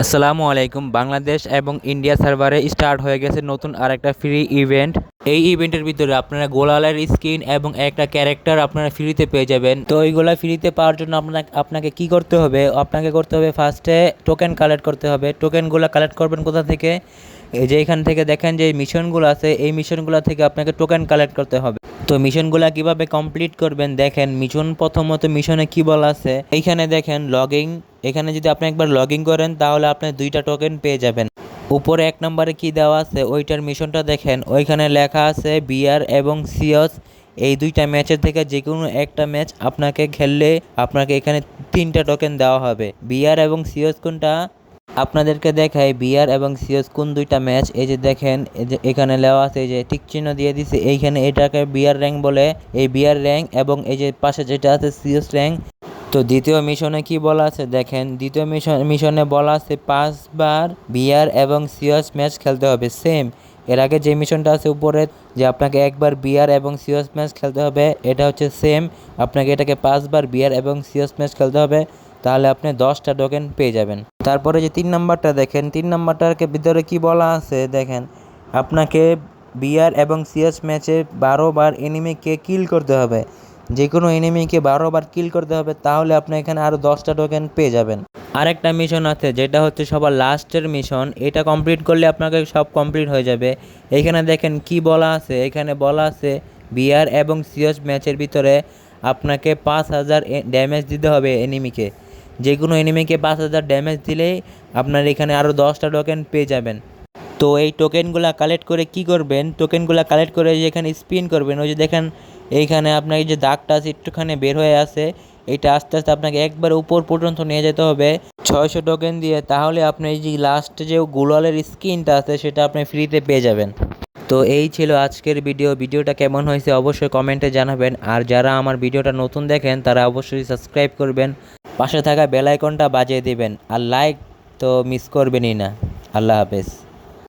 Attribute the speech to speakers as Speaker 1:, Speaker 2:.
Speaker 1: আসসালামু আলাইকুম। বাংলাদেশ এবং ইন্ডিয়া সার্ভারে স্টার্ট হয়ে গেছে নতুন আরেকটা ফ্রি ইভেন্ট। এই ইভেন্টের ভিতরে আপনারা গোলালের স্কিন এবং একটা ক্যারেক্টার আপনারা ফ্রিতে পেয়ে যাবেন। তো এইগুলা ফ্রিতে পাওয়ার জন্য আপনাকে আপনাকে কি করতে হবে? আপনাকে করতে হবে ফার্স্টে টোকেন কালেক্ট করতে হবে। টোকেনগুলো কালেক্ট করবেন কোথা থেকে? যে এখান থেকে দেখেন যে মিশনগুলো আছে, এই মিশনগুলো থেকে আপনাকে টোকেন কালেক্ট করতে হবে। তো মিশনগুলো কীভাবে কমপ্লিট করবেন? দেখেন, মিশন প্রথমত মিশনে কি বলা আছে? এইখানে দেখেন লগিং এখানে যদি আপনি একবার লগইন করেন, তাহলে আপনি দুইটা টোকেন পেয়ে যাবেন। উপরে এক নম্বরে কি দেওয়া আছে? ওইটার মিশনটা দেখেন, ওইখানে লেখা আছে বিয়ার এবং সিওস এই দুইটা ম্যাচের থেকে যে কোনো একটা ম্যাচ আপনাকে খেললে আপনাকে এখানে তিনটা টোকেন দেওয়া হবে। বিয়ার এবং সিওস কোনটা? আপনাদেরকে দেখায় বিয়ার এবং সিওস কোন দুইটা ম্যাচ। এই যে দেখেন এখানে লেওয়া আছে, এই যে টিক চিহ্ন দিয়ে দিছে। এইখানে এটাকে বিয়ার র্যাঙ্ক বলে। এই বিয়ার র্যাঙ্ক এবং এই যে পাশে যেটা আছে সিওস র্যাঙ্ক। তো দ্বিতীয় মিশনে কি বলা আছে? দেখেন, দ্বিতীয় মিশন, মিশনে বলা আছে পাঁচবার বিয়ার এবং সিওস ম্যাচ খেলতে হবে। সেম, এর আগে যে মিশনটা আছে উপরে, যে আপনাকে একবার বিয়ার এবং সিওস ম্যাচ খেলতে হবে, এটা হচ্ছে সেম। আপনাকে এটাকে পাঁচবার বিয়ার এবং সিওস ম্যাচ খেলতে হবে। তাহলে আপনি দশটা টোকেন পেয়ে যাবেন। তারপরে যে তিন নাম্বারটা দেখেন, তিন নাম্বারটার ভিতরে কি বলা আছে? দেখেন, আপনাকে বিয়ার এবং সিএস ম্যাচে বারো বার এনিমিকে কিল করতে হবে। যে কোনো এনিমিকে বারো বার কিল করতে হবে, তাহলে আপনি এখানে আরও দশটা টোকেন পেয়ে যাবেন। আরেকটা মিশন আছে, যেটা হচ্ছে সবার লাস্টের মিশন এটা কমপ্লিট করলে আপনাকে সব কমপ্লিট হয়ে যাবে। এখানে দেখেন কি বলা আছে? এখানে বলা আছে বিয়ার এবং সিএস ম্যাচের ভিতরে আপনাকে পাঁচ হাজার ড্যামেজ দিতে হবে এনিমিকে যে কোনো এনিমিকে পাঁচ হাজার ড্যামেজ দিলেই আপনার এখানে আরও দশটা টোকেন পেয়ে যাবেন। তো এই টোকেনগুলো কালেক্ট করে কি করবেন? টোকেনগুলো কালেক্ট করে যেখানে স্পিন করবেন, ওই যে দেখেন, এইখানে আপনার যে দাগটা আছে, একটুখানি বের হয়ে আছে, এটা আস্তে আস্তে আপনাকে একবার উপর পর্যন্ত নিয়ে যেতে হবে ছয়শো টোকেন দিয়ে, তাহলে আপনি এই যে লাস্টে যে গুলালের স্কিনটা আছে, সেটা আপনি ফ্রিতে পেয়ে যাবেন। তো এই ছিল আজকের ভিডিও ভিডিওটা কেমন হয়েছে অবশ্যই কমেন্টে জানাবেন। আর যারা আমার ভিডিওটা নতুন দেখেন, তারা অবশ্যই সাবস্ক্রাইব করবেন। পাশে থাকা বেল আইকনটা বাজিয়ে দিবেন। আর লাইক তো মিস করবেনই না। আল্লাহ হাফেজ।